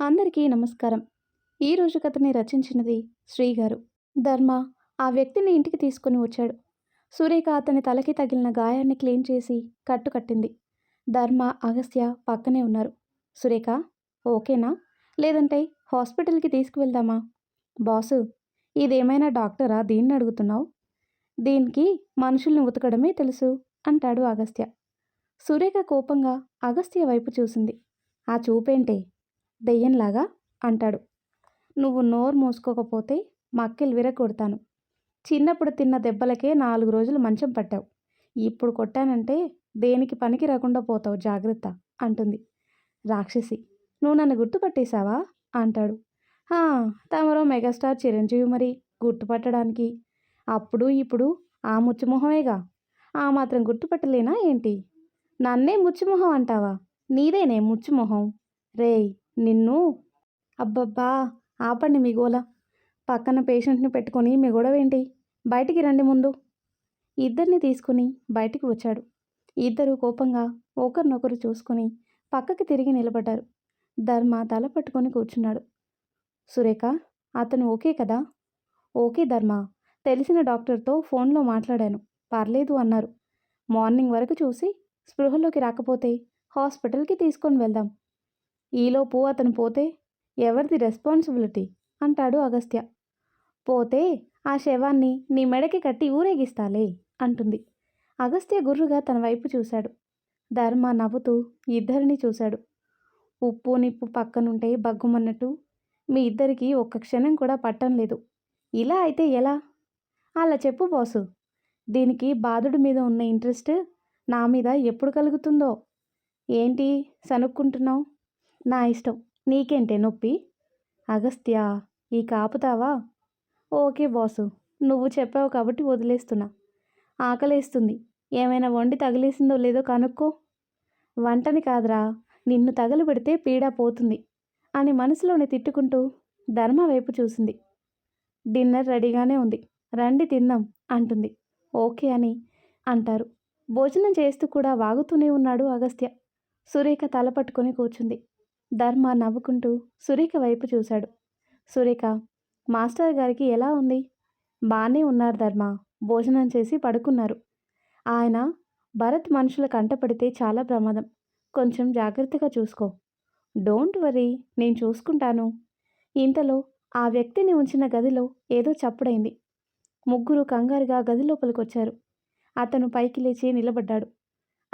అందరికీ నమస్కారం. ఈరోజు కథని రచించినది శ్రీగారు. ధర్మ ఆ వ్యక్తిని ఇంటికి తీసుకుని వచ్చాడు. సురేఖ అతని తలకి తగిలిన గాయాన్ని క్లీన్ చేసి కట్టు కట్టింది ధర్మ అగస్త్య పక్కనే ఉన్నారు. సురేఖ ఓకేనా? లేదంటే హాస్పిటల్కి తీసుకువెళ్దామా? బాసు ఇదేమైనా డాక్టరా? దీన్ని అడుగుతున్నావు? దీనికి మనుషుల్ని ఉతకడమే తెలుసు అంటాడు అగస్త్య సురేఖ కోపంగా అగస్త్య వైపు చూసింది. ఆ చూపేంటే? దెయ్యంలాగా అంటాడు. నువ్వు నోరు మూసుకోకపోతే మక్కిలు విరగొడతాను చిన్నప్పుడు తిన్న దెబ్బలకే నాలుగు రోజులు మంచం పట్టావు. ఇప్పుడు కొట్టానంటే దేనికి పనికి రాకుండా పోతావు జాగ్రత్త అంటుంది. రాక్షసి నువ్వు నన్ను గుర్తుపట్టేశావా? అంటాడు. "హా, తమరో మెగాస్టార్ చిరంజీవి మరి గుర్తుపట్టడానికి. అప్పుడు ఇప్పుడు ఆ ముచ్చుమొహమేగా? ఆ మాత్రం గుర్తుపట్టలేనా ఏంటి? నన్నే ముచ్చుమొహం అంటావా? నీదేనే ముచ్చుమొహం? రేయ్ నిన్ను? అబ్బబ్బా! ఆపండి మీ గోల. పక్కన పేషెంట్ని పెట్టుకొని మీ గొడవేంటి? బయటికి రండి ముందు. ఇద్దరిని తీసుకుని బయటికి వచ్చాడు. ఇద్దరు కోపంగా ఒకరినొకరు చూసుకొని పక్కకి తిరిగి నిలబడ్డారు. ధర్మ తల పట్టుకొని కూర్చున్నాడు. సురేఖ అతను ఓకే కదా? ఓకే ధర్మ. తెలిసిన డాక్టర్తో ఫోన్లో మాట్లాడాను. పర్లేదు అన్నారు. మార్నింగ్ వరకు చూసి స్పృహలోకి రాకపోతే హాస్పిటల్కి తీసుకొని వెళ్దాం. ఈలోపు అతను పోతే ఎవరిది రెస్పాన్సిబిలిటీ? అంటాడు అగస్త్య. పోతే ఆ శవాన్ని నీ మెడకి కట్టి ఊరేగిస్తాలే అంటుంది. అగస్త్య గుర్రుగా తన వైపు చూశాడు. ధర్మ నవ్వుతూ ఇద్దరిని చూశాడు. ఉప్పు నిప్పు పక్కనుంటే బగ్గుమన్నట్టు మీ ఇద్దరికీ ఒక్క క్షణం కూడా పట్టం లేదు. ఇలా అయితే ఎలా? అలా చెప్పు బాసు. దీనికి బాధుడి మీద ఉన్న ఇంట్రెస్ట్ నా మీద ఎప్పుడు కలుగుతుందో? ఏంటి సనుక్కుంటున్నావు? నా ఇష్టం. నీకేంటే నొప్పి? అగస్త్యా ఈ కాపుతావా? ఓకే బాసు నువ్వు చెప్పావు కాబట్టి వదిలేస్తున్నా. ఆకలేస్తుంది. ఏమైనా వండి తగిలేసిందో లేదో కనుక్కో. వంటని కాదురా నిన్ను తగలబెడితే పీడ పోతుంది అని మనసులోనే తిట్టుకుంటూ ధర్మ వైపు చూసింది. డిన్నర్ రెడీగానే ఉంది. రండి తిందాం అంటుంది. ఓకే అని అంటారు. భోజనం చేస్తూ కూడా వాగుతూనే ఉన్నాడు అగస్త్య. సురేఖ తల పట్టుకొని కూర్చుంది. ధర్మ నవ్వుకుంటూ సురేఖ వైపు చూశాడు. సురేఖ మాస్టర్ గారికి ఎలా ఉంది? బాగానే ఉన్నారు ధర్మ భోజనం చేసి పడుకున్నారు. ఆయన భరత్ మనుషుల కంటపడితే చాలా ప్రమాదం. కొంచెం జాగ్రత్తగా చూసుకో. డోంట్ వరీ నేను చూసుకుంటాను. ఇంతలో ఆ వ్యక్తిని ఉంచిన గదిలో ఏదో చప్పుడైంది. ముగ్గురు కంగారుగా గది లోపలికొచ్చారు. అతను పైకి లేచి నిలబడ్డాడు.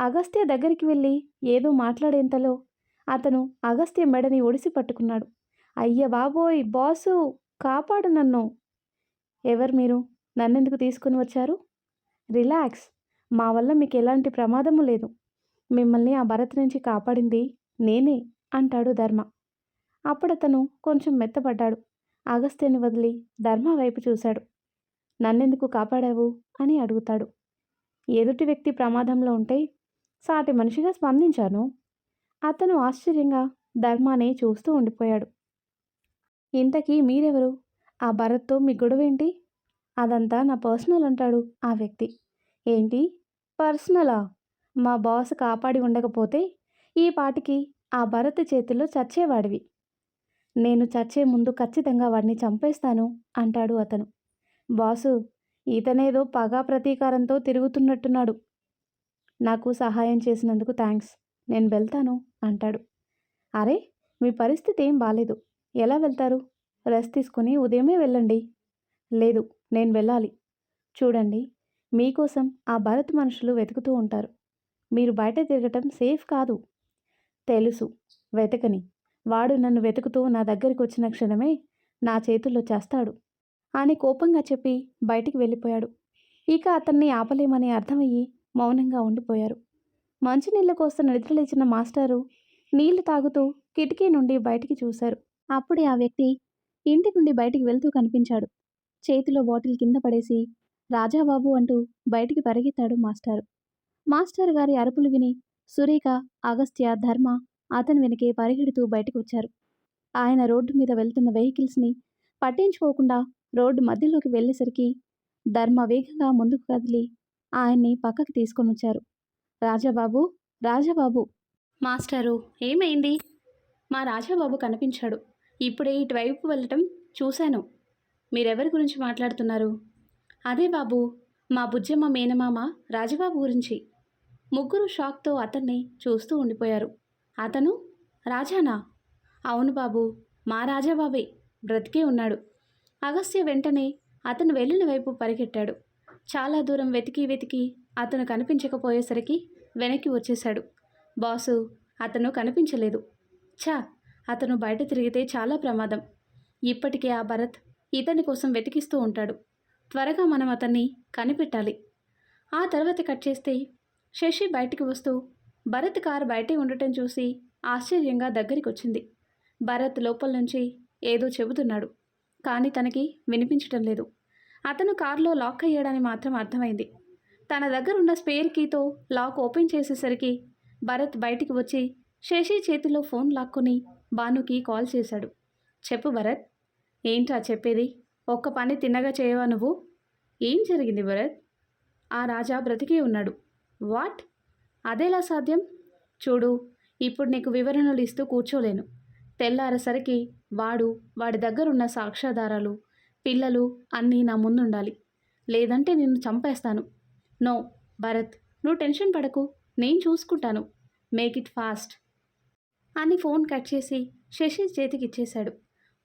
అగస్త్య దగ్గరికి వెళ్ళి ఏదో మాట్లాడేంతలో అతను అగస్త్య మెడని ఒడిసి పట్టుకున్నాడు. అయ్య బాబోయ్ బాసు కాపాడు నన్ను. ఎవరు మీరు? నన్నెందుకు తీసుకుని వచ్చారు? రిలాక్స్. మా వల్ల మీకు ఎలాంటి ప్రమాదము లేదు. మిమ్మల్ని ఆ భరత్ నుంచి కాపాడింది నేనే అంటాడు ధర్మ. అప్పుడతను కొంచెం మెత్తపడ్డాడు. అగస్త్యని వదిలి ధర్మ వైపు చూశాడు. నన్నెందుకు కాపాడావు? అని అడుగుతాడు. ఎదుటి వ్యక్తి ప్రమాదంలో ఉంటే సాటి మనిషిగా స్పందించాను. అతను ఆశ్చర్యంగా ధర్మాన్ని చూస్తూ ఉండిపోయాడు. ఇంతకీ మీరెవరు? ఆ భరత్తో మీ గొడవేంటి? అదంతా నా పర్సనల్ అంటాడు ఆ వ్యక్తి. ఏంటి? పర్సనలా? మా బాస్ కాపాడి ఉండకపోతే ఈ పాటికి ఆ భరత్ చేతిలో చచ్చేవాడివి. నేను చచ్చే ముందు ఖచ్చితంగా వాడిని చంపేస్తాను అంటాడు అతను. బాసు ఇతనేదో పగా ప్రతీకారంతో తిరుగుతున్నట్టున్నాడు. నాకు సహాయం చేసినందుకు థ్యాంక్స్ నేను వెళ్తాను అంటాడు. అరే మీ పరిస్థితి ఏం బాలేదు. ఎలా వెళ్తారు? రెస్ట్ తీసుకుని ఉదయమే వెళ్ళండి. లేదు నేను వెళ్ళాలి. చూడండి మీకోసం ఆ భరత్ మనుషులు వెతుకుతూ ఉంటారు. మీరు బయట తిరగటం సేఫ్ కాదు. తెలుసు వెతకని. వాడు నన్ను వెతుకుతూ నా దగ్గరికి వచ్చిన క్షణమే నా చేతుల్లో చేస్తాడు అని కోపంగా చెప్పి బయటికి వెళ్ళిపోయాడు. ఇక అతన్ని ఆపలేమని అర్థమయ్యి మౌనంగా ఉండిపోయారు. మంచినీళ్ళ కోసం నిద్రలేచిన మాస్టారు నీళ్ళు తాగుతూ కిటికీ నుండి బయటికి చూశారు. అప్పుడే ఆ వ్యక్తి ఇంటి నుండి బయటికి వెళ్తూ కనిపించాడు. చేతిలో బాటిల్ కింద పడేసి రాజాబాబు అంటూ బయటికి పరిగెత్తాడు మాస్టారు. మాస్టర్ గారి అరుపులు విని సురేఖ అగస్త్య ధర్మ అతని వెనకే పరిగెడుతూ బయటకు వచ్చారు. ఆయన రోడ్డు మీద వెళ్తున్న వెహికల్స్ని పట్టించుకోకుండా రోడ్డు మధ్యలోకి వెళ్ళేసరికి ధర్మ వేగంగా ముందుకు కదిలి ఆయన్ని పక్కకి తీసుకొని వచ్చారు రాజాబాబు రాజాబాబు. మాస్టారు ఏమైంది? మా రాజాబాబు కనిపించాడు. ఇప్పుడే ఇటువైపు వెళ్ళటం చూశాను. మీరెవరి గురించి మాట్లాడుతున్నారు? అదే బాబు మా బుజ్జమ్మ మేనమామ రాజబాబు గురించి. ముగ్గురు షాక్తో అతన్ని చూస్తూ ఉండిపోయారు. అతను రాజానా? అవును బాబు మా రాజాబాబే. బ్రతికే ఉన్నాడు. అగస్త్య వెంటనే అతను వెళ్ళిన వైపు పరిగెట్టాడు. చాలా దూరం వెతికి వెతికి అతను కనిపించకపోయేసరికి వెనక్కి వచ్చేశాడు. బాసు అతను కనిపించలేదు. ఛా అతను బయట తిరిగితే చాలా ప్రమాదం. ఇప్పటికే ఆ భరత్ ఇతని కోసం వెతికిస్తూ ఉంటాడు. త్వరగా మనం అతన్ని కనిపెట్టాలి. ఆ తర్వాత కట్ చేస్తే శశి బయటికి వస్తూ భరత్ కారు బయటే ఉండటం చూసి ఆశ్చర్యంగా దగ్గరికి వచ్చింది భరత్ లోపల నుంచి ఏదో చెబుతున్నాడు. కానీ తనకి వినిపించటం లేదు. అతను కారులో లాక్ అయ్యాడని మాత్రం అర్థమైంది. తన దగ్గరున్న స్పేర్ కీతో లాక్ ఓపెన్ చేసేసరికి భరత్ బయటికి వచ్చి శశి చేతిలో ఫోన్ లాక్కుని భానుకి కాల్ చేశాడు. చెప్పు భరత్ ఏంట్రా చెప్పేది? ఒక్క పని తిన్నగా చేయవా నువ్వు? ఏం జరిగింది భరత్? ఆ రాజా బ్రతికే ఉన్నాడు. వాట్? అదేలా సాధ్యం? చూడు ఇప్పుడు నీకు వివరణలు ఇస్తూ కూర్చోలేను. తెల్లారేసరికి వాడు వాడి దగ్గరున్న సాక్ష్యాధారాలు పిల్లలు అన్నీ నా ముందుండాలి. లేదంటే నిన్ను చంపేస్తాను. నో భరత్ నువ్వు టెన్షన్ పడకు. నేను చూసుకుంటాను. Make it fast. అని ఫోన్ కట్ చేసి శశి చేతికి ఇచ్చేశాడు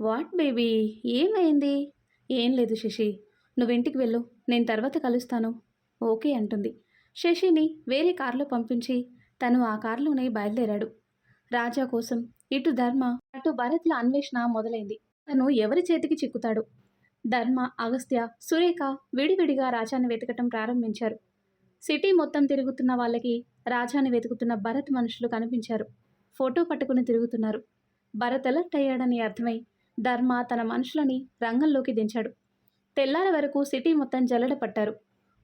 వాట్ బేబీ? ఏమైంది? ఏం లేదు శశి. నువ్వు ఇంటికి వెళ్ళు. నేను తర్వాత కలుస్తాను. ఓకే అంటుంది. శశిని వేరే కారులో పంపించి తను ఆ కారులోనే బయలుదేరాడు. రాజా కోసం ఇటు ధర్మ అటు భరత్ల అన్వేషణ మొదలైంది. తను ఎవరి చేతికి చిక్కుతాడు? ధర్మ అగస్త్య సురేఖ విడివిడిగా రాజాని వెతకటం ప్రారంభించారు. సిటీ మొత్తం తిరుగుతున్న వాళ్ళకి రాజాని వెతుకుతున్న భరత్ మనుషులు కనిపించారు. ఫోటో పట్టుకుని తిరుగుతున్నారు. భరత్ అలర్ట్ అయ్యాడని అర్థమై ధర్మ తన మనుషులని రంగంలోకి దించాడు. తెల్లార వరకు సిటీ మొత్తం జల్లడ పట్టారు.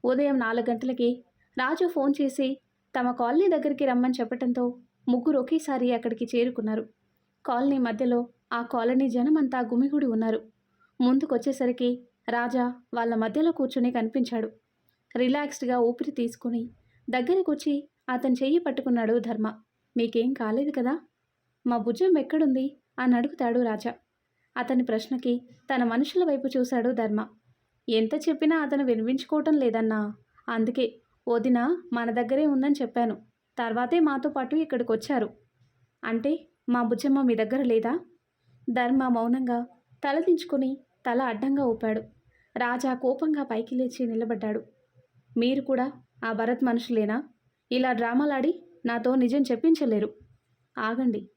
ఉదయం నాలుగు గంటలకి రాజు ఫోన్ చేసి తమ కాలనీ దగ్గరికి రమ్మని చెప్పడంతో ముగ్గురు ఒకేసారి అక్కడికి చేరుకున్నారు. కాలనీ మధ్యలో ఆ కాలనీ జనమంతా గుమిగుడి ఉన్నారు. ముందుకొచ్చేసరికి రాజా వాళ్ళ మధ్యలో కూర్చుని కనిపించాడు. రిలాక్స్డ్గా ఊపిరి తీసుకుని దగ్గరికొచ్చి అతని చెయ్యి పట్టుకున్నాడు ధర్మ. మీకేం కాలేదు కదా? మా భుజం ఎక్కడుంది? అని అడుగుతాడు రాజా. అతని ప్రశ్నకి తన మనుషుల వైపు చూశాడు ధర్మ. ఎంత చెప్పినా అతను వినిపించుకోవటం లేదన్నా. అందుకే వదిన మన దగ్గరే ఉందని చెప్పాను. తర్వాతే మాతో పాటు ఇక్కడికి వచ్చారు అంటే మా బుజ్జమ్మ మీ దగ్గర లేదా? ధర్మ మౌనంగా తల దించుకొని తల అడ్డంగా ఊపాడు. రాజా కోపంగా పైకి లేచి నిలబడ్డాడు. మీరు కూడా ఆ భరత్ మనుషులేనా? ఇలా డ్రామాలాడి నాతో నిజం చెప్పించలేరు. ఆగండి.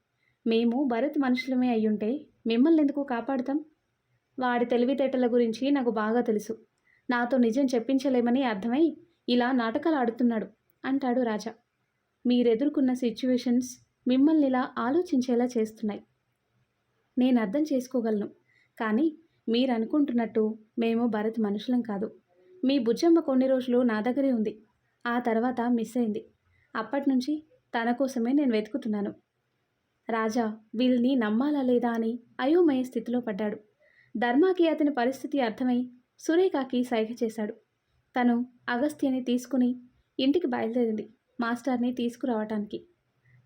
మేము భరత్ మనుషులమే అయ్యుంటే మిమ్మల్ని ఎందుకు కాపాడుతాం? వాడి తెలివితేటల గురించి నాకు బాగా తెలుసు. నాతో నిజం చెప్పించలేమని అర్థమై ఇలా నాటకాలు ఆడుతున్నాడు అంటాడు రాజా. మీరెదుర్కొన్న సిచ్యువేషన్స్ మిమ్మల్ని ఇలా ఆలోచించేలా చేస్తున్నాయి. నేను అర్థం చేసుకోగలను. కానీ మీరు అనుకుంటున్నట్టు మేము భరత్ మనుషులం కాదు. మీ బుజ్జమ్మ కొన్ని రోజులు నా దగ్గరే ఉంది. ఆ తర్వాత మిస్ అయింది. అప్పటి నుంచి తన కోసమే నేను వెతుకుతున్నాను. రాజా వీళ్ళని నమ్మాలా లేదా అని అయోమయ స్థితిలో పడ్డాడు. ధర్మాకి అతని పరిస్థితి అర్థమై సురేఖకి సైగ చేశాడు. తను అగస్త్యని తీసుకుని ఇంటికి బయలుదేరింది మాస్టర్ని తీసుకురావటానికి.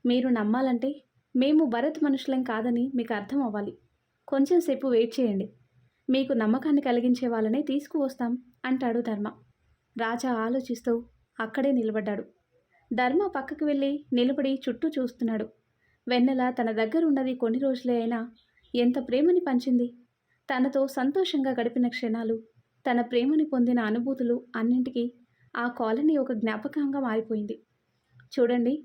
మీరు నమ్మాలంటే మేము భరత్ మనుషులం కాదని మీకు అర్థం అవ్వాలి. కొంచెం సేపు వెయిట్ చేయండి. మీకు నమ్మకాన్ని కలిగించే వాళ్ళనే తీసుకువస్తాం అంటాడు ధర్మ. రాజా ఆలోచిస్తూ అక్కడే నిలబడ్డాడు. ధర్మ పక్కకు వెళ్ళి నిలబడి చుట్టూ చూస్తున్నాడు. వెన్నెల తన దగ్గర ఉన్నది కొన్ని రోజులే అయినా ఎంత ప్రేమని పంచింది. తనతో సంతోషంగా గడిపిన క్షణాలు తన ప్రేమని పొందిన అనుభూతులు అన్నింటికీ ఆ కాలనీ ఒక జ్ఞాపకంగా మారిపోయింది. చూడండి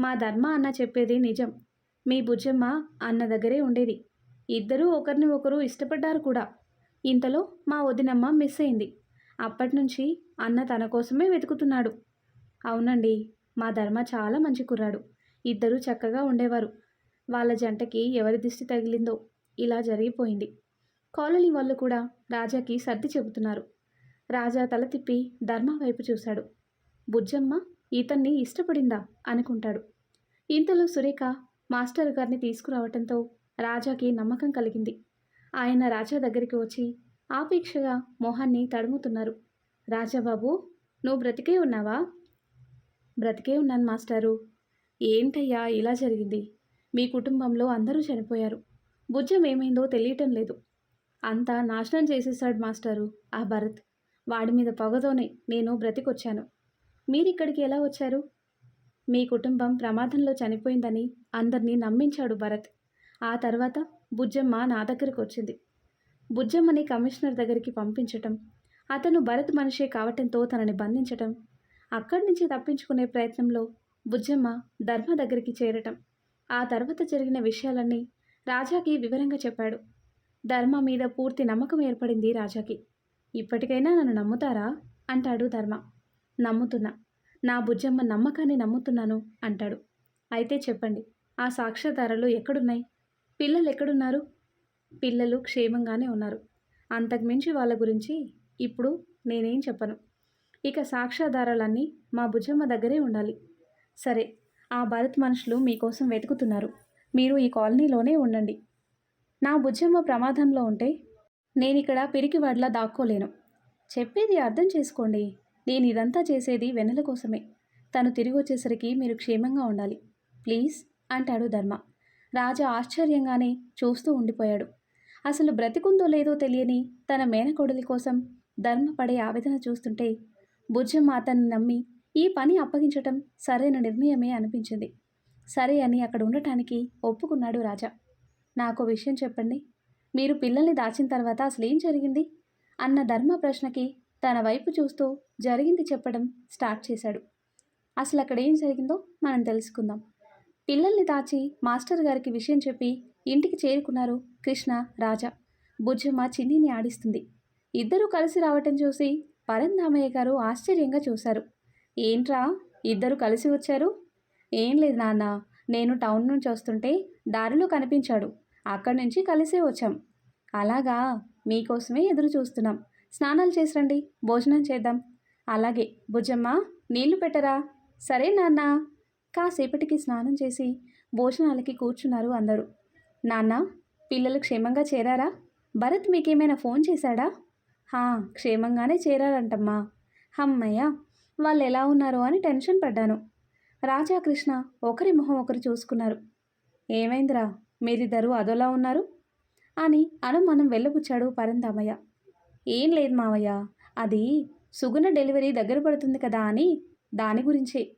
మా ధర్మ అన్న చెప్పేది నిజం. మీ బుజ్జమ్మ అన్న దగ్గరే ఉండేది. ఇద్దరూ ఒకరిని ఒకరు ఇష్టపడ్డారు కూడా. ఇంతలో మా వదినమ్మ మిస్ అయింది. అప్పటి నుంచి అన్న తన కోసమే వెతుకుతున్నాడు. అవునండి మా ధర్మ చాలా మంచి కుర్రాడు. ఇద్దరూ చక్కగా ఉండేవారు. వాళ్ళ జంటకి ఎవరి దిష్టి తగిలిందో ఇలా జరిగిపోయింది. కాలనీ వాళ్ళు కూడా రాజాకి సర్ది చెబుతున్నారు. రాజా తల తిప్పి ధర్మ వైపు చూశాడు. బుజ్జమ్మ ఇతన్ని ఇష్టపడిందా? అనుకుంటాడు. ఇంతలో సురేఖ మాస్టర్ గారిని తీసుకురావటంతో రాజాకి నమ్మకం కలిగింది. ఆయన రాజా దగ్గరికి వచ్చి ఆపేక్షగా మొహాన్ని తడుముతున్నారు. రాజాబాబు నువ్వు బ్రతికే ఉన్నావా? బ్రతికే ఉన్నాను మాస్టారు. ఏంటయ్యా ఇలా జరిగింది? మీ కుటుంబంలో అందరూ చనిపోయారు. భుజం ఏమైందో తెలియటం లేదు. అంతా నాశనం చేసేసాడు మాస్టారు ఆ భరత్. వాడి మీద పొగతోనే నేను బ్రతికొచ్చాను. మీరిక్కడికి ఎలా వచ్చారు? మీ కుటుంబం ప్రమాదంలో చనిపోయిందని అందరినీ నమ్మించాడు భరత్. ఆ తర్వాత బుజ్జమ్మ నా దగ్గరకు వచ్చింది బుజ్జమ్మని కమిషనర్ దగ్గరికి పంపించటం అతను భరత్ మనిషే కావటంతో తనని బంధించటం అక్కడి నుంచి తప్పించుకునే ప్రయత్నంలో బుజ్జమ్మ ధర్మ దగ్గరికి చేరటం ఆ తర్వాత జరిగిన విషయాలన్నీ రాజాకి వివరంగా చెప్పాడు. ధర్మ మీద పూర్తి నమ్మకం ఏర్పడింది రాజాకి. ఇప్పటికైనా నన్ను నమ్ముతారా? అంటాడు ధర్మ. నమ్ముతున్నా. నా బుజ్జమ్మ నమ్మకాన్ని నమ్ముతున్నాను అంటాడు. అయితే చెప్పండి ఆ సాక్ష్యాధారాలు ఎక్కడున్నాయి? పిల్లలు ఎక్కడున్నారు పిల్లలు క్షేమంగానే ఉన్నారు. అంతకుమించి వాళ్ళ గురించి ఇప్పుడు నేనేం చెప్పను. ఇక సాక్ష్యాధారాలన్నీ మా బుజ్జమ్మ దగ్గరే ఉండాలి. సరే ఆ భరత్ మనుషులు మీకోసం వెతుకుతున్నారు. మీరు ఈ కాలనీలోనే ఉండండి. నా బుజ్జమ్మ ప్రమాదంలో ఉంటే నేను ఇక్కడ పిరికివాడ్లా దాక్కోలేను. చెప్పేది అర్థం చేసుకోండి. నేను ఇదంతా చేసేది వెన్నెల కోసమే. తను తిరిగి వచ్చేసరికి మీరు క్షేమంగా ఉండాలి. ప్లీజ్ అంటాడు ధర్మ. రాజా ఆశ్చర్యంగానే చూస్తూ ఉండిపోయాడు. అసలు బ్రతికుందో లేదో తెలియని తన మేనకోడలి కోసం ధర్మ పడే ఆవేదన చూస్తుంటే బుజ్జమ్మ అతన్ని నమ్మి ఈ పని అప్పగించటం సరైన నిర్ణయమే అనిపించింది. సరే అని అక్కడ ఉండటానికి ఒప్పుకున్నాడు రాజా. నాకు విషయం చెప్పండి. మీరు పిల్లల్ని దాచిన తర్వాత అసలు ఏం జరిగింది? అన్న ధర్మ ప్రశ్నకి తన వైపు చూస్తూ జరిగింది చెప్పడం స్టార్ట్ చేశాడు. అసలు అక్కడ ఏం జరిగిందో మనం తెలుసుకుందాం. పిల్లల్ని దాచి మాస్టర్ గారికి విషయం చెప్పి ఇంటికి చేరుకున్నారు కృష్ణ రాజా. బుజ్జమ్మ చిన్నిని ఆడిస్తుంది. ఇద్దరూ కలిసి రావటం చూసి పరంధామయ్య గారు ఆశ్చర్యంగా చూశారు. ఏంట్రా ఇద్దరు కలిసి వచ్చారు? ఏం లేదు నాన్న నేను టౌన్ నుంచి వస్తుంటే దారిలో కనిపించాడు. అక్కడి నుంచి కలిసే వచ్చాం. అలాగా మీకోసమే ఎదురు చూస్తున్నాం. స్నానాలు చేసి రండి భోజనం చేద్దాం. అలాగే బుజ్జమ్మ నీళ్ళు పెట్టరా? సరే నాన్న. కాసేపటికి స్నానం చేసి భోజనాలకి కూర్చున్నారు అందరూ. నాన్న పిల్లలు క్షేమంగా చేరారా? భరత్ మీకేమైనా ఫోన్ చేశాడా? హా క్షేమంగానే చేరారంటమ్మా హమ్మయ్య వాళ్ళు ఎలా ఉన్నారో అని టెన్షన్ పడ్డాను. రాజా కృష్ణ ఒకరి మొహం ఒకరు చూసుకున్నారు. ఏమైందిరా మీరిద్దరూ అదోలా ఉన్నారు? అని అనుమానం వెళ్ళబుచ్చాడు పరందామయ్య ఏం లేదు మావయ్య అది సుగుణ డెలివరీ దగ్గర పడుతుంది కదా అని దాని గురించే.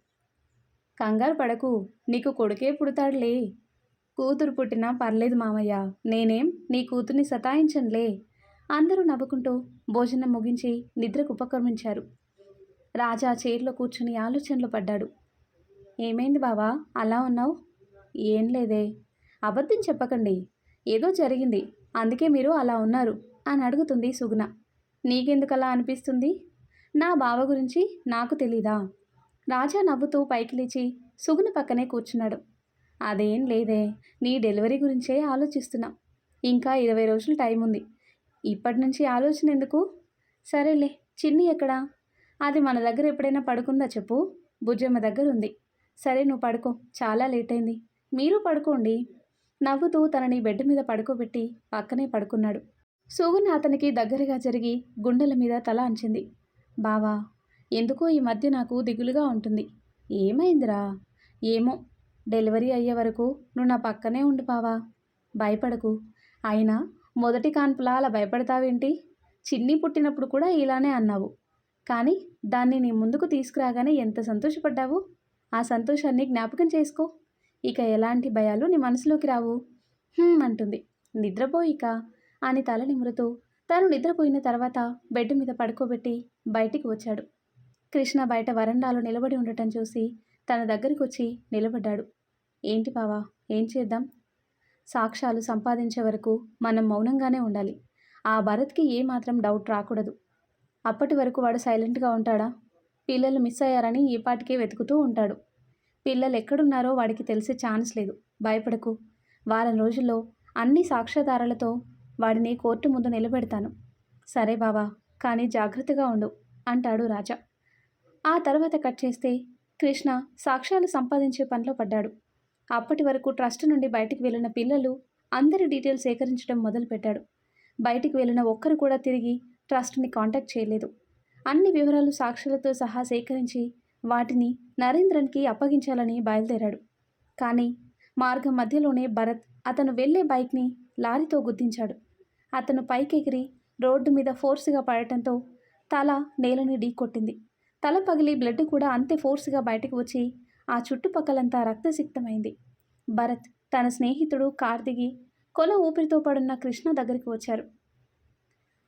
కంగారు పడకు. నీకు కొడుకే పుడతాడులే. కూతురు పుట్టినా పర్లేదు మామయ్య. నేనేం నీ కూతుర్ని సతాయించనులే. అందరూ నవ్వుకుంటూ భోజనం ముగించి నిద్రకు ఉపక్రమించారు. రాజా చైర్లో కూర్చుని ఆలోచనలు పడ్డాడు. ఏమైంది బావా? అలా ఉన్నావు? ఏం లేదే. అబద్ధం చెప్పకండి. ఏదో జరిగింది. అందుకే మీరు అలా ఉన్నారు అని అడుగుతుంది సుగుణ. నీకెందుకు అలా అనిపిస్తుంది? నా బావ గురించి నాకు తెలీదా? రాజా నవ్వుతూ పైకి లేచి సుగుణ పక్కనే కూర్చున్నాడు. అదేం లేదే నీ డెలివరీ గురించే ఆలోచిస్తున్నా. ఇంకా ఇరవై రోజులు టైం ఉంది. ఇప్పటి నుంచి ఆలోచన ఎందుకు? సరేలే చిన్ని ఎక్కడా? అది మన దగ్గర ఎప్పుడైనా పడుకుందా చెప్పు? బుజ్జమ్మ దగ్గర ఉంది. సరే నువ్వు పడుకో. చాలా లేట్ అయింది. మీరు పడుకోండి నవ్వుతూ తనని బెడ్ మీద పడుకోబెట్టి పక్కనే పడుకున్నాడు. సుగుణ అతనికి దగ్గరగా జరిగి గుండెల మీద తల అంచింది. బావా ఎందుకో ఈ మధ్య నాకు దిగులుగా ఉంటుంది. ఏమైందిరా? ఏమో. డెలివరీ అయ్యే వరకు నువ్వు నా పక్కనే ఉండు పావా భయపడకు. అయినా మొదటి కాన్పులా అలా భయపడతావేంటి? చిన్ని పుట్టినప్పుడు కూడా ఇలానే అన్నావు. కానీ దాన్ని నీ ముందుకు తీసుకురాగానే ఎంత సంతోషపడ్డావు? ఆ సంతోషాన్ని జ్ఞాపకం చేసుకో. ఇక ఎలాంటి భయాలు నీ మనసులోకి రావు. అంటుంది. నిద్రపోయిక అని తల నిమురుతూ తను నిద్రపోయిన తర్వాత బెడ్ మీద పడుకోబెట్టి బయటికి వచ్చాడు. కృష్ణ బయట వరండాలో నిలబడి ఉండటం చూసి తన దగ్గరికి వచ్చి నిలబడ్డాడు. ఏంటి బావా ఏం చేద్దాం? సాక్ష్యాలు సంపాదించే వరకు మనం మౌనంగానే ఉండాలి. ఆ భరత్కి ఏమాత్రం డౌట్ రాకూడదు. అప్పటి వరకు వాడు సైలెంట్గా ఉంటాడా? పిల్లలు మిస్ అయ్యారని ఈ పాటికే వెతుకుతూ ఉంటాడు. పిల్లలు ఎక్కడున్నారో వాడికి తెలిసే ఛాన్స్ లేదు. భయపడకు. వారం రోజుల్లో అన్ని సాక్ష్యాధారాలతో వాడిని కోర్టు ముందు నిలబెడతాను. సరే బావా కానీ జాగ్రత్తగా ఉండు అంటాడు రాజా. ఆ తర్వాత కట్ చేస్తే కృష్ణ సాక్ష్యాలు సంపాదించే పనిలో పడ్డాడు. అప్పటి వరకు ట్రస్ట్ నుండి బయటికి వెళ్ళిన పిల్లలు అందరి డీటెయిల్స్ సేకరించడం మొదలుపెట్టాడు బయటికి వెళ్ళిన ఒక్కరు కూడా తిరిగి ట్రస్ట్ని కాంటాక్ట్ చేయలేదు. అన్ని వివరాలు సాక్షులతో సహా సేకరించి వాటిని నరేంద్రన్కి అప్పగించాలని బయలుదేరాడు. కానీ మార్గం మధ్యలోనే భరత్ అతను వెళ్ళే బైక్ని లారీతో గుద్దించాడు. అతను పైకెగిరి రోడ్డు మీద ఫోర్స్గా పడటంతో తల నేలని ఢీకొట్టింది. తల పగిలి బ్లడ్ కూడా అంతే ఫోర్స్గా బయటకు వచ్చి ఆ చుట్టుపక్కలంతా రక్తసిక్తమైంది. భరత్ తన స్నేహితుడు కార్ దిగి కొల ఊపిరితో పడున్న కృష్ణ దగ్గరికి వచ్చారు.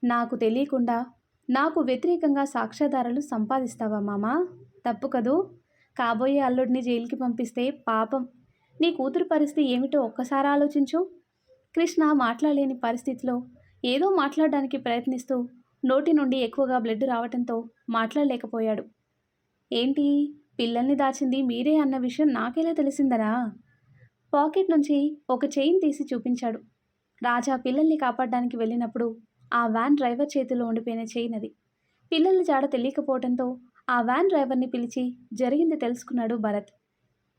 నాకు తెలియకుండా నాకు వ్యతిరేకంగా సాక్ష్యాధారాలు సంపాదిస్తావా మామా? తప్పు కదూ? కాబోయే అల్లుడిని జైలుకి పంపిస్తే పాపం. నీ కూతురు పరిస్థితి ఏమిటో ఒక్కసారి ఆలోచించు. కృష్ణ మాట్లాడలేని పరిస్థితిలో ఏదో మాట్లాడడానికి ప్రయత్నిస్తూ నోటి నుండి ఎక్కువగా బ్లడ్ రావటంతో మాట్లాడలేకపోయాడు. ఏంటి? పిల్లల్ని దాచింది మీరే అన్న విషయం నాకెలా తెలిసిందరా? పాకెట్ నుంచి ఒక చైన్ తీసి చూపించాడు. రాజా పిల్లల్ని కాపాడడానికి వెళ్ళినప్పుడు ఆ వ్యాన్ డ్రైవర్ చేతిలో ఉండిపోయిన చైన్ అది. పిల్లల జాడ తెలియకపోవడంతో ఆ వ్యాన్ డ్రైవర్ని పిలిచి జరిగింది తెలుసుకున్నాడు భరత్.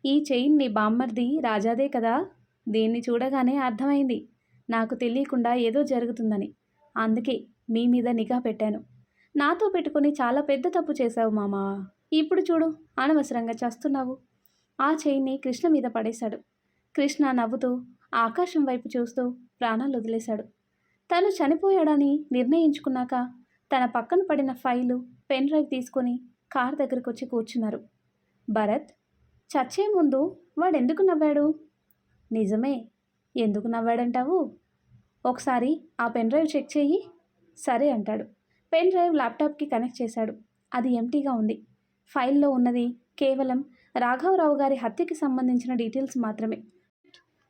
ఈ చైన్ నీ బామ్మర్ది రాజాదే కదా? దీన్ని చూడగానే అర్థమైంది. నాకు తెలియకుండా ఏదో జరుగుతుందని. అందుకే మీ మీద నిఘా పెట్టాను. నాతో పెట్టుకుని చాలా పెద్ద తప్పు చేశావు మామా. ఇప్పుడు చూడు అనవసరంగా చేస్తున్నావు. ఆ చైన్ని కృష్ణ మీద పడేశాడు. కృష్ణ నవ్వుతూ ఆకాశం వైపు చూస్తూ ప్రాణాలు వదిలేశాడు. తను చనిపోయాడని నిర్ణయించుకున్నాక తన పక్కన పడిన ఫైలు పెన్ డ్రైవ్ తీసుకొని కార్ దగ్గరకు వచ్చి కూర్చున్నారు. భరత్ చచ్చే ముందు వాడెందుకు నవ్వాడు? నిజమే ఎందుకు నవ్వాడంటావు? ఒకసారి ఆ పెన్ డ్రైవ్ చెక్ చేయి. సరే అంటాడు. పెన్ డ్రైవ్ ల్యాప్టాప్కి కనెక్ట్ చేశాడు. అది ఎంటీగా ఉంది. ఫైల్లో ఉన్నది కేవలం రాఘవరావు గారి హత్యకి సంబంధించిన డీటెయిల్స్ మాత్రమే.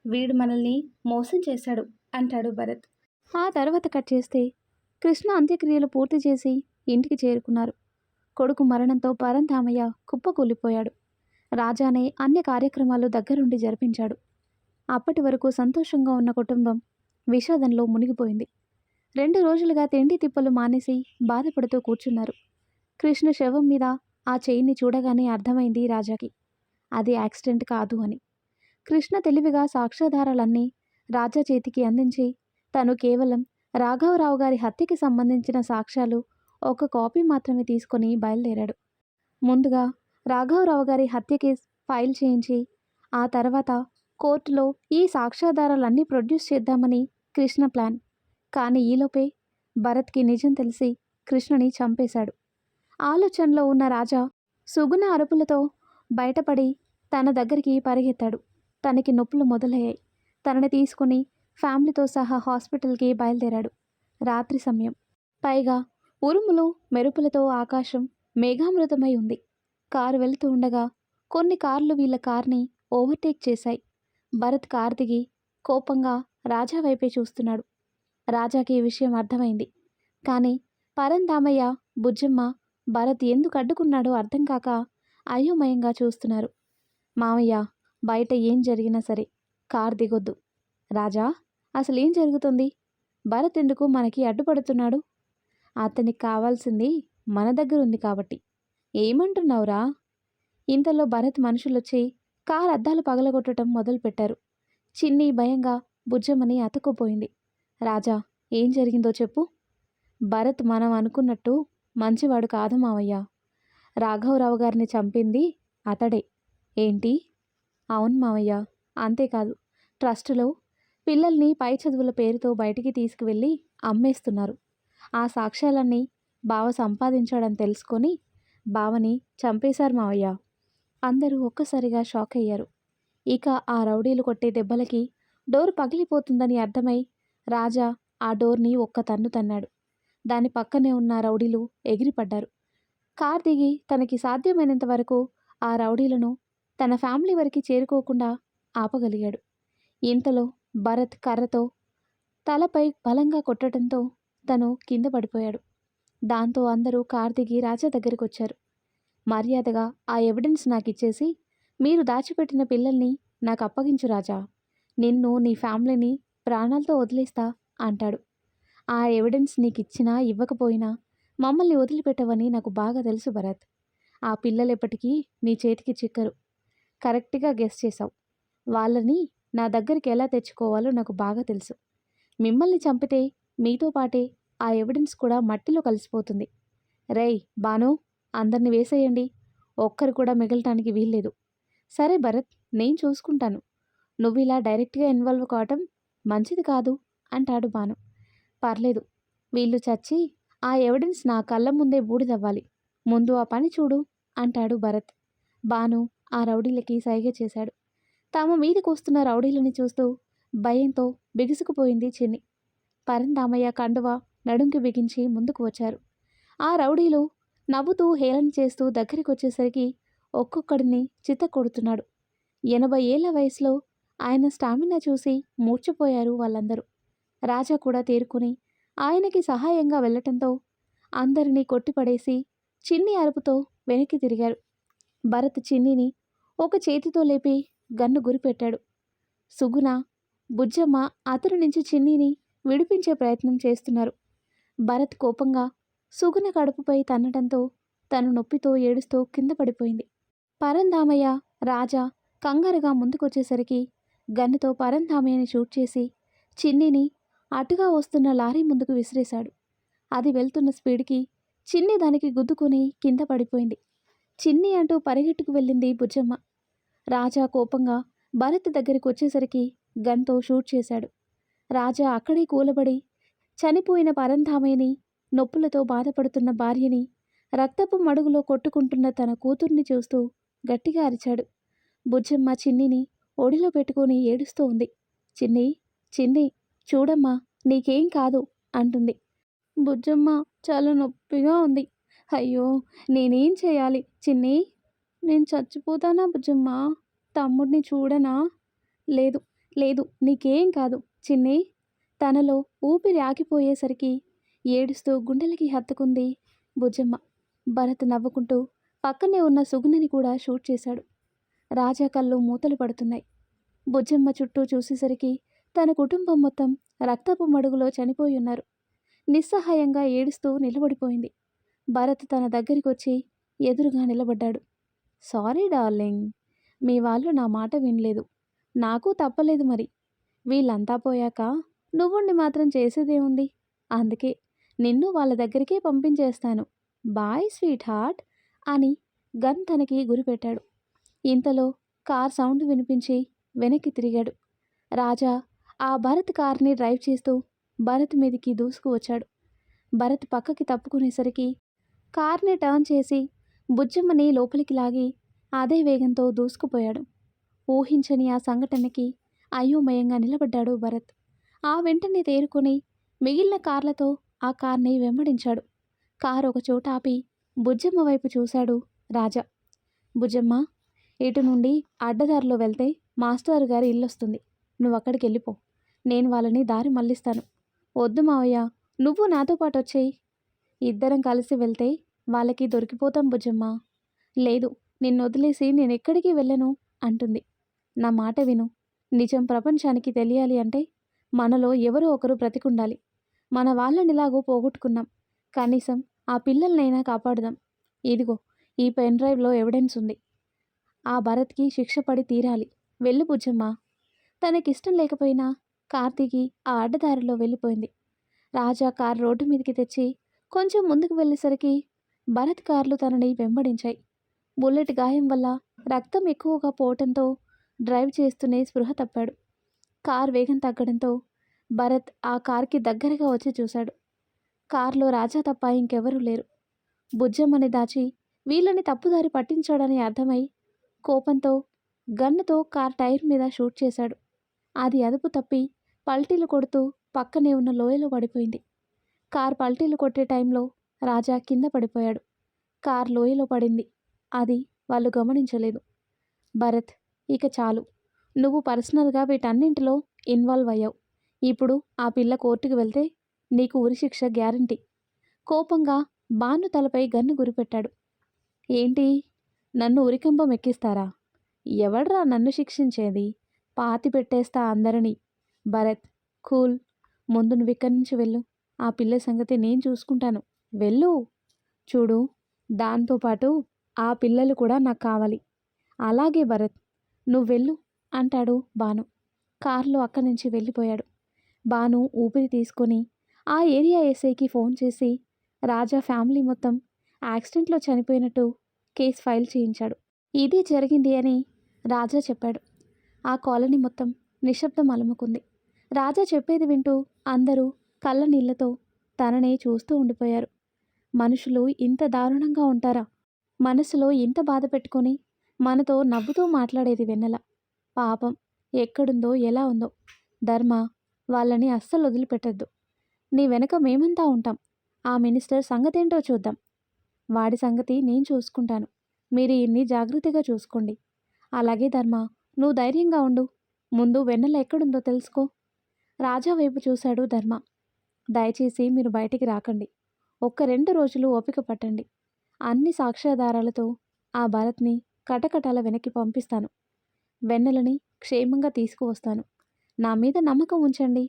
వీడు మనల్ని మోసం చేశాడు అంటాడు భరత్. ఆ తర్వాత కట్ చేస్తే కృష్ణ అంత్యక్రియలు పూర్తి చేసి ఇంటికి చేరుకున్నారు. కొడుకు మరణంతో పరంధామయ్య కుప్పకూలిపోయాడు. రాజానే అన్ని కార్యక్రమాలు దగ్గరుండి జరిపించాడు. అప్పటి వరకు సంతోషంగా ఉన్న కుటుంబం విషాదంలో మునిగిపోయింది. రెండు రోజులుగా తిండి తిప్పలు మానేసి బాధపడుతూ కూర్చున్నారు. కృష్ణ శవం మీద ఆ చెయ్యిని చూడగానే అర్థమైంది రాజాకి. అది యాక్సిడెంట్ కాదు అని. కృష్ణ తెలివిగా సాక్ష్యాధారాలన్నీ రాజా చేతికి అందించి తను కేవలం రాఘవరావు గారి హత్యకి సంబంధించిన సాక్ష్యాలు ఒక కాపీ మాత్రమే తీసుకొని బయలుదేరాడు. ముందుగా రాఘవరావు గారి హత్యకి ఫైల్ చేయించి ఆ తర్వాత కోర్టులో ఈ సాక్ష్యాధారాలన్నీ ప్రొడ్యూస్ చేద్దామని కృష్ణ ప్లాన్. కానీ ఈలోపే భరత్కి నిజం తెలిసి కృష్ణని చంపేశాడు. ఆలోచనలో ఉన్న రాజా సుగుణ అరుపులతో బయటపడి తన దగ్గరికి పరిగెత్తాడు. తనకి నొప్పులు మొదలయ్యాయి. తనని తీసుకుని ఫ్యామిలీతో సహా హాస్పిటల్కి బయలుదేరాడు. రాత్రి సమయం. పైగా ఉరుములు మెరుపులతో ఆకాశం మేఘామృతమై ఉంది. కారు వెళుతూ ఉండగా కొన్ని కార్లు వీళ్ళ కార్ని ఓవర్టేక్ చేశాయి. భరత్ కార్ దిగి కోపంగా రాజా వైపే చూస్తున్నాడు. రాజాకి ఈ విషయం అర్థమైంది. కానీ పరంధామయ్య బుజ్జమ్మ భరత్ ఎందుకు అడ్డుకున్నాడో అర్థం కాక అయోమయంగా చూస్తున్నారు. మామయ్య బయట ఏం జరిగినా సరే కార్ దిగొద్దు. రాజా అసలు ఏం జరుగుతుంది? భరత్ ఎందుకు మనకి అడ్డుపడుతున్నాడు? అతనికి కావాల్సింది మన దగ్గర ఉంది కాబట్టి. ఏమంటున్నావురా? ఇంతలో భరత్ మనుషులొచ్చి కార్ అద్దాలు పగలగొట్టడం మొదలుపెట్టారు. చిన్ని భయంగా బుజ్జమ్మని అతుక్కుపోయింది. రాజా ఏం జరిగిందో చెప్పు. భరత్ మనం అనుకున్నట్టు మంచివాడు కాదు మావయ్య. రాఘవరావు గారిని చంపింది అతడే. ఏంటి? అవును మావయ్య అంతేకాదు. ట్రస్టులో పిల్లల్ని పై చదువుల పేరుతో బయటికి తీసుకువెళ్ళి అమ్మేస్తున్నారు. ఆ సాక్ష్యాలన్నీ బావ సంపాదించాడని తెలుసుకొని బావని చంపేశారు మావయ్య. అందరూ ఒక్కసారిగా షాక్ అయ్యారు ఇక ఆ రౌడీలు కొట్టే దెబ్బలకి డోర్ పగిలిపోతుందని అర్థమై రాజా ఆ డోర్ని ఒక్క తన్ను తన్నాడు. దాని పక్కనే ఉన్న రౌడీలు ఎగిరిపడ్డారు. కార్ దిగి తనకి సాధ్యమైనంత వరకు ఆ రౌడీలను తన ఫ్యామిలీ వరకు చేరుకోకుండా ఆపగలిగాడు. ఇంతలో భరత్ కర్రతో తలపై బలంగా కొట్టడంతో తను కింద పడిపోయాడు. దాంతో అందరూ కార్ దిగి రాజా దగ్గరికి వచ్చారు మర్యాదగా ఆ ఎవిడెన్స్ నాకు ఇచ్చేసి మీరు దాచిపెట్టిన పిల్లల్ని నాకు అప్పగించు రాజా. నిన్ను నీ ఫ్యామిలీని ప్రాణాలతో వదిలేస్తా అంటాడు. ఆ ఎవిడెన్స్ నీకు ఇచ్చినా ఇవ్వకపోయినా మమ్మల్ని వదిలిపెట్టవని నాకు బాగా తెలుసు భరత్. ఆ పిల్లలు ఎప్పటికీ నీ చేతికి చిక్కరు. కరెక్ట్గా గెస్ చేశావు. వాళ్ళని నా దగ్గరికి ఎలా తెచ్చుకోవాలో నాకు బాగా తెలుసు. మిమ్మల్ని చంపితే మీతో పాటే ఆ ఎవిడెన్స్ కూడా మట్టిలో కలిసిపోతుంది. రేయ్ బాను అందరిని వేసేయండి. ఒక్కరు కూడా మిగలటానికి వీల్లేదు. సరే భరత్ నేను చూసుకుంటాను. నువ్వు ఇలా డైరెక్ట్గా ఇన్వాల్వ్ కావటం మంచిది కాదు అంటాడు బాను పర్లేదు వీళ్ళు చచ్చి ఆ ఎవిడెన్స్ నా కళ్ళ ముందే బూడిదవ్వాలి. ముందు ఆ పని చూడు అంటాడు భరత్. బాను ఆ రౌడీలకి సైగ చేశాడు. తమ మీదకి వస్తున్న రౌడీలని చూస్తూ భయంతో బిగుసుకుపోయింది చిన్ని. పరందామయ్య కండువ నడుంకి బిగించి ముందుకు వచ్చారు. ఆ రౌడీలు నవ్వుతూ హేళన చేస్తూ దగ్గరికి వచ్చేసరికి ఒక్కొక్కడిని చిత్త కొడుతున్నాడు ఎనభై ఏళ్ళ వయసులో ఆయన స్టామినా చూసి మూర్చిపోయారు వాళ్ళందరూ. రాజా కూడా తేరుకుని ఆయనకి సహాయంగా వెళ్ళటంతో అందరినీ కొట్టిపడేసి చిన్ని అరుపుతో వెనక్కి తిరిగారు. భరత్ చిన్నిని ఒక చేతితో లేపి గన్ను గురిపెట్టాడు. సుగుణ బుజ్జమ్మ అతని నుంచి చిన్నిని విడిపించే ప్రయత్నం చేస్తున్నారు. భరత్ కోపంగా సుగుణ కడుపుపై తన్నడంతో తను నొప్పితో ఏడుస్తూ కింద పడిపోయింది. పరంధామయ్య రాజా కంగారుగా ముందుకొచ్చేసరికి గన్నుతో పరంధామయ్యని షూట్ చేసి చిన్నిని అటుగా వస్తున్న లారీ ముందుకు విసిరేశాడు. అది వెళ్తున్న స్పీడ్కి చిన్ని దానికి గుద్దుకొని కింద పడిపోయింది. చిన్ని అంటూ పరిగెట్టుకు వెళ్ళింది బుజ్జమ్మ. రాజా కోపంగా భరత్ దగ్గరికి వచ్చేసరికి గన్తో షూట్ చేశాడు. రాజా అక్కడే కూలబడి చనిపోయిన పరంధామయ్యని నొప్పులతో బాధపడుతున్న భార్యని రక్తపు మడుగులో కొట్టుకుంటున్న తన కూతుర్ని చూస్తూ గట్టిగా అరిచాడు. బుజ్జమ్మ చిన్నిని ఒడిలో పెట్టుకొని ఏడుస్తూ ఉంది. చిన్ని చిన్ని చూడమ్మా నీకేం కాదు అంటుంది. బుజ్జమ్మ చాలా నొప్పిగా ఉంది. అయ్యో నేనేం చేయాలి? చిన్ని నేను చచ్చిపోతానా బుజ్జమ్మ? తమ్ముడిని చూడనా? లేదు లేదు నీకేం కాదు. చిన్ని తనలో ఊపిరి ఆగిపోయేసరికి ఏడుస్తూ గుండెలకి హత్తుకుంది బుజ్జమ్మ. భరత్ నవ్వుకుంటూ పక్కనే ఉన్న సుగుణని కూడా షూట్ చేశాడు. రాజా కళ్ళు మూతలు పడుతున్నాయి. బుజ్జమ్మ చుట్టూ చూసేసరికి తన కుటుంబం మొత్తం రక్తపు మడుగులో చనిపోయి ఉన్నారు నిస్సహాయంగా ఏడుస్తూ నిలబడిపోయింది. భరత్ తన దగ్గరికి వచ్చి ఎదురుగా నిలబడ్డాడు. సారీ డార్లింగ్ మీ వాళ్ళు నా మాట వినలేదు. నాకు తప్పలేదు మరి. వీళ్ళంతా పోయాక నువ్వుండి మాత్రం చేసేదేముంది అందుకే నిన్ను వాళ్ళ దగ్గరికే పంపించేస్తాను. బాయ్ స్వీట్ హార్ట్ అని గన్ తనకి గురిపెట్టాడు. ఇంతలో కార్ సౌండ్ వినిపించి వెనక్కి తిరిగాడు. రాజా ఆ భరత్ కార్ని డ్రైవ్ చేస్తూ భరత్ మీదికి దూసుకు వచ్చాడు. భరత్ పక్కకి తప్పుకునేసరికి కార్ని టర్న్ చేసి బుజ్జమ్మని లోపలికి లాగి అదే వేగంతో దూసుకుపోయాడు. ఊహించని ఆ సంఘటనకి అయోమయంగా నిలబడ్డాడు భరత్. ఆ వెంటనే తేరుకొని మిగిలిన కార్లతో ఆ కార్ని వెంబడించాడు. కారు ఒక చోట ఆపి బుజ్జమ్మ వైపు చూశాడు రాజా. బుజ్జమ్మ ఇటు నుండి అడ్డదారిలో వెళ్తే మాస్టర్ గారి ఇల్లు వస్తుంది నువ్వు అక్కడికి వెళ్ళిపో. నేను వాళ్ళని దారి మళ్ళిస్తాను. వద్దు మావయ్య నువ్వు నాతో పాటు వచ్చేయి. ఇద్దరం కలిసి వెళ్తే వాళ్ళకి దొరికిపోతాం బుజ్జమ్మ లేదు నిన్ను వదిలేసి నేను ఎక్కడికి వెళ్ళను అంటుంది. నా మాట విను. నిజం ప్రపంచానికి తెలియాలి అంటే మనలో ఎవరో ఒకరు బ్రతికుండాలి. మన వాళ్ళనిలాగో పోగొట్టుకున్నాం. కనీసం ఆ పిల్లలనైనా కాపాడుదాం. ఇదిగో ఈ పెన్ డ్రైవ్లో ఎవిడెన్స్ ఉంది. ఆ భరత్కి శిక్ష పడి తీరాలి. వెళ్ళు బుజ్జమ్మ. తనకిష్టం లేకపోయినా కార్తీకి ఆ అడ్డదారిలో వెళ్ళిపోయింది. రాజా కార్ రోడ్డు మీదకి తెచ్చి కొంచెం ముందుకు వెళ్ళేసరికి భరత్ కార్లు తనని వెంబడించాయి. బుల్లెట్ గాయం వల్ల రక్తం ఎక్కువగా పోవటంతో డ్రైవ్ చేస్తూనే స్పృహ తప్పాడు. కార్ వేగం తగ్గడంతో భరత్ ఆ కార్కి దగ్గరగా వచ్చి చూశాడు. కార్లో రాజా తప్ప ఇంకెవరూ లేరు. బుజ్జమ్మని దాచి వీళ్ళని తప్పుదారి పట్టించాడని అర్థమై కోపంతో గన్నుతో కార్ టైర్ మీద షూట్ చేశాడు. అది అదుపు తప్పి పల్టీలు కొడుతూ పక్కనే ఉన్న లోయలో పడిపోయింది. కార్ పల్టీలు కొట్టే టైంలో రాజా కింద పడిపోయాడు. కార్ లోయలో పడింది. అది వాళ్ళు గమనించలేదు. భరత్ ఇక చాలు. నువ్వు పర్సనల్గా వీటన్నింటిలో ఇన్వాల్వ్ అయ్యావు. ఇప్పుడు ఆ పిల్ల కోర్టుకు వెళ్తే నీకు ఉరిశిక్ష గ్యారంటీ. కోపంగా బాను తలపై గన్ను గురిపెట్టాడు. ఏంటి? నన్ను ఉరికంబం ఎక్కిస్తారా? ఎవడ్రా నన్ను శిక్షించేది? పాతి పెట్టేస్తా అందరినీ. భరత్ కూల్. ముందు నువ్వు ఇక్కడి నుంచి వెళ్ళు. ఆ పిల్ల సంగతి నేను చూసుకుంటాను. వెళ్ళు. చూడు దాంతోపాటు ఆ పిల్లలు కూడా నాకు కావాలి. అలాగే భరత్ నువ్వు వెళ్ళు అంటాడు బాను కారులో అక్కడి నుంచి వెళ్ళిపోయాడు. బాను ఊపిరి తీసుకొని ఆ ఏరియా ఎస్ఐకి ఫోన్ చేసి రాజా ఫ్యామిలీ మొత్తం యాక్సిడెంట్లో చనిపోయినట్టు కేసు ఫైల్ చేయించాడు. ఇది జరిగింది అని రాజా చెప్పాడు. ఆ కాలనీ మొత్తం నిశ్శబ్దం అలుముకుంది. రాజా చెప్పేది వింటూ అందరూ కళ్ళ నీళ్ళతో తననే చూస్తూ ఉండిపోయారు. మనుషులు ఇంత దారుణంగా ఉంటారా? మనసులో ఇంత బాధ పెట్టుకొని మనతో నవ్వుతూ మాట్లాడేది వెన్నెల. పాపం ఎక్కడుందో ఎలా ఉందో. ధర్మ వాళ్ళని అస్సలు వదిలిపెట్టద్దు. నీ వెనక మేమంతా ఉంటాం. ఆ మినిస్టర్ సంగతేంటో చూద్దాం. వాడి సంగతి నేను చూసుకుంటాను. మీరు ఇన్ని జాగ్రత్తగా చూసుకోండి. అలాగే ధర్మ నువ్వు ధైర్యంగా ఉండు. ముందు వెన్నెల ఎక్కడుందో తెలుసుకో. రాజా వైపు చూశాడు ధర్మ. దయచేసి మీరు బయటికి రాకండి. ఒక్క రెండు రోజులు ఓపిక పట్టండి. అన్ని సాక్ష్యాధారాలతో ఆ భరత్ని కటకటాల వెనక్కి పంపిస్తాను. వెన్నెలని క్షేమంగా తీసుకువస్తాను. నా మీద నమ్మకం ఉంచండి.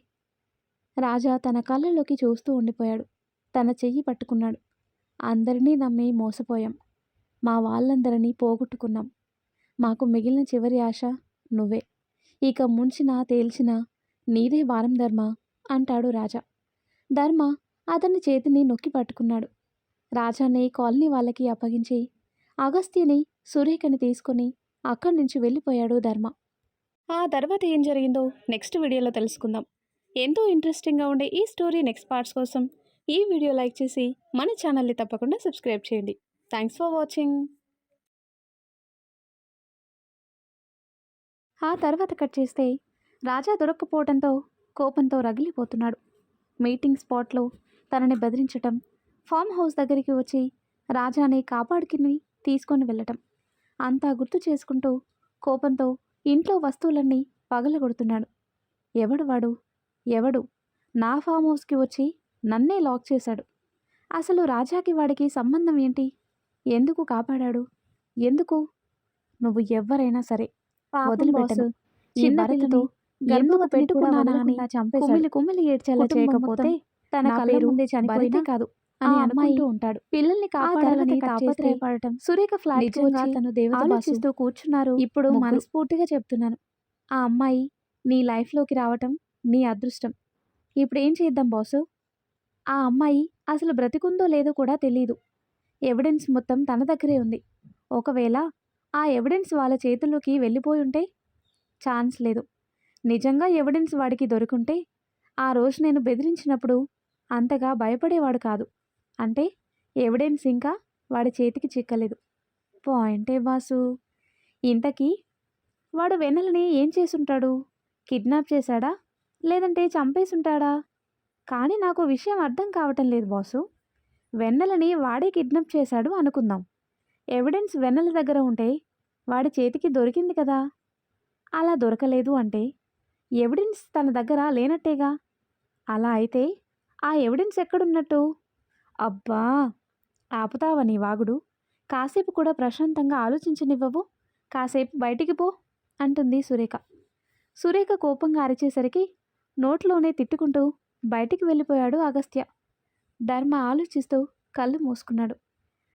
రాజా తన కళ్ళలోకి చూస్తూ ఉండిపోయాడు. తన చెయ్యి పట్టుకున్నాడు. అందరినీ నమ్మి మోసపోయాం. మా వాళ్ళందరినీ పోగొట్టుకున్నాం. మాకు మిగిలిన చివరి ఆశ నువ్వే. ఇక ముంచినా తేల్చినా నీదే వారం ధర్మ అంటాడు రాజా. ధర్మ అతని చేతిని నొక్కి పట్టుకున్నాడు. రాజాని కాలనీ వాళ్ళకి అప్పగించి అగస్త్యని సురేఖని తీసుకుని అక్కడి నుంచి వెళ్ళిపోయాడు ధర్మ. ఆ తర్వాత ఏం జరిగిందో నెక్స్ట్ వీడియోలో తెలుసుకుందాం. ఎంతో ఇంట్రెస్టింగ్గా ఉండే ఈ స్టోరీ నెక్స్ట్ పార్ట్స్ కోసం ఈ వీడియో లైక్ చేసి మన ఛానల్ని తప్పకుండా సబ్స్క్రైబ్ చేయండి. థ్యాంక్స్ ఫర్ వాచింగ్ ఆ తర్వాత కట్ చేస్తే రాజా దొరక్కపోవడంతో కోపంతో రగిలిపోతున్నాడు. మీటింగ్ స్పాట్లో తనని బెదిరించటం ఫామ్ హౌస్ దగ్గరికి వచ్చి రాజాని కాపాడుకిని తీసుకొని వెళ్ళటం అంతా గుర్తు చేసుకుంటూ కోపంతో ఇంట్లో వస్తువులన్నీ పగలగొడుతున్నాడు. ఎవడు వాడు? ఎవడు? నా ఫామ్ హౌస్కి వచ్చి నన్నే లాక్ చేశాడు. అసలు రాజాకి వాడికి సంబంధం ఏంటి? ఎందుకు కాపాడాడు? ఎందుకు? నువ్వు ఎవరైనా సరే వదిలిపెట్టను. ఈ భరత్తో ఎందుకు పెట్టుకున్నానా అని కుమిలి కుమిలి ఏడ్చేలా చేయకపోతే తన కళ్ళ ముందే చనిపోయినా కాదు అని అనుకుంటూ ఉంటాడు. పిల్లల్ని కాపాడాలని తాపత్రయపడటం సురేఖ ఫ్లాట్ తను దేవత ఆలోచిస్తూ కూర్చున్నారు ఇప్పుడు మనస్ఫూర్తిగా చెప్తున్నాను. ఆ అమ్మాయి నీ లైఫ్లోకి రావటం నీ అదృష్టం. ఇప్పుడు ఏం చేద్దాం బాసు? ఆ అమ్మాయి అసలు బ్రతికుందో లేదో కూడా తెలియదు ఎవిడెన్స్ మొత్తం తన దగ్గరే ఉంది. ఒకవేళ ఆ ఎవిడెన్స్ వాళ్ళ చేతుల్లోకి వెళ్ళిపోయి ఉంటే ఛాన్స్ లేదు. నిజంగా ఎవిడెన్స్ వాడికి దొరికింటే ఆ రోజు నేను బెదిరించినప్పుడు అంతగా భయపడేవాడు కాదు. అంటే ఎవిడెన్స్ ఇంకా వాడి చేతికి చిక్కలేదు. పాయింటే బాసు ఇంతకీ వాడు వెన్నెలని ఏం చేసుంటాడు? కిడ్నాప్ చేశాడా? లేదంటే చంపేసుంటాడా? కానీ నాకు విషయం అర్థం కావటం లేదు బాసు. వెన్నెలని వాడే కిడ్నాప్ చేశాడు అనుకుందాం. ఎవిడెన్స్ వెన్నెల దగ్గర ఉంటే వాడి చేతికి దొరికింది కదా. అలా దొరకలేదు అంటే ఎవిడెన్స్ తన దగ్గర లేనట్టేగా? అలా అయితే ఆ ఎవిడెన్స్ ఎక్కడున్నట్టు? అబ్బా! ఆపుతావా నీ వాగుడు? కాసేపు కూడా ప్రశాంతంగా ఆలోచించనివ్వవు. కాసేపు బయటికి పో! అంటుంది సురేఖ. సురేఖ కోపంగా అరిచేసరికి నోట్లోనే తిట్టుకుంటూ బయటికి వెళ్ళిపోయాడు అగస్త్య. ధర్మ ఆలోచిస్తూ కళ్ళు మూసుకున్నాడు.